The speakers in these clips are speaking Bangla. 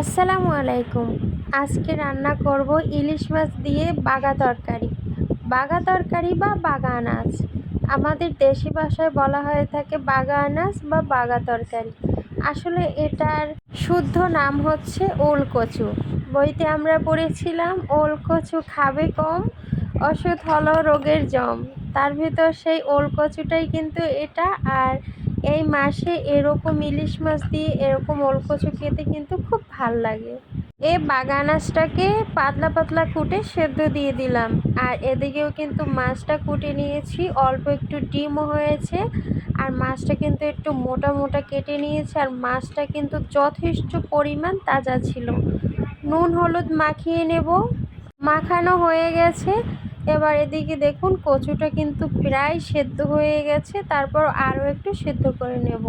আসসালামু আলাইকুম। আজকে রান্না করব ইলিশ মাছ দিয়ে বাগা তরকারি। বাগা তরকারি বা বাগা আনাজ। আমাদের দেশি ভাষায় বলা হয়ে থাকে বাগা আনাজ বা বাগা তরকারি। আসলে এটার শুদ্ধ নাম হচ্ছে ওল কচু বইতে আমরা পড়েছিলাম ওল কচু খাবে কম ওষুধ হলো রোগের জম। তার ভিতর সেই ওল কচুটাই কিন্তু এটা আর এই মাসে এরকম ইলিশ মাছ দিয়ে এরকম ওল কচু খেতে কিন্তু খুব ভালো লাগে। এ বাগানাসটাকে পাতলা পাতলা কুটে সেদ্ধ দিয়ে দিলাম। আর এদিকেও কিন্তু মাছটা কুটে নিয়েছি, অল্প একটু ডিমও হয়েছে। আর মাছটা কিন্তু একটু মোটা মোটা কেটে নিয়েছে, আর মাছটা কিন্তু যথেষ্ট পরিমাণ তাজা ছিল। নুন হলুদ মাখিয়ে নেব। মাখানো হয়ে গেছে। এবার এদিকে দেখুন, কচুটা কিন্তু প্রায় সেদ্ধ হয়ে গেছে, তারপর আরও একটু সেদ্ধ করে নেব।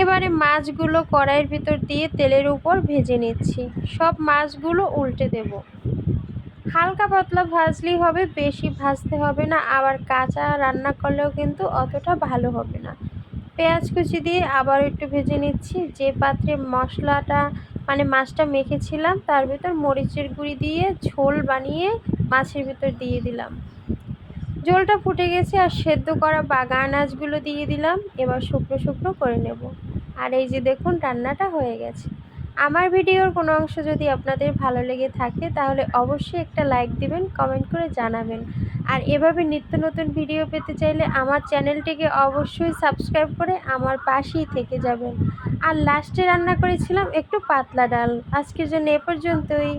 এবারে মাছগুলো কড়াইয়ের ভিতর দিয়ে তেলের উপর ভেজে নিচ্ছি। সব মাছগুলো উল্টে দেব। হালকা পাতলা ভাজলেই হবে, বেশি ভাজতে হবে না, আবার কাঁচা রান্না করলেও কিন্তু অতটা ভালো হবে না। পেঁয়াজ কুচি দিয়ে আবার একটু ভেজে নিচ্ছি। যে পাত্রে মশলাটা মানে মাছটা মেখেছিলাম, তার ভিতর মরিচের গুঁড়ি দিয়ে ঝোল বানিয়ে মাছের ভিতর দিয়ে দিলাম। জলটা ফুটে গেছে আর সেদ্ধ করা বাগা আনাজগুলো দিয়ে দিলাম। এবার শুকনো শুকনো করে নেব। আর এই যে দেখুন, রান্নাটা হয়ে গেছে। আমার ভিডিওর কোনো অংশ যদি আপনাদের ভালো লেগে থাকে, তাহলে অবশ্যই একটা লাইক দিবেন, কমেন্ট করে জানাবেন। আর এভাবে নিত্য নতুন ভিডিও পেতে চাইলে আমার চ্যানেলটিকে অবশ্যই সাবস্ক্রাইব করে আমার পাশেই থেকে যাবেন। আর লাস্টে রান্না করেছিলাম একটু পাতলা ডাল। আজকের জন্য এ পর্যন্তই।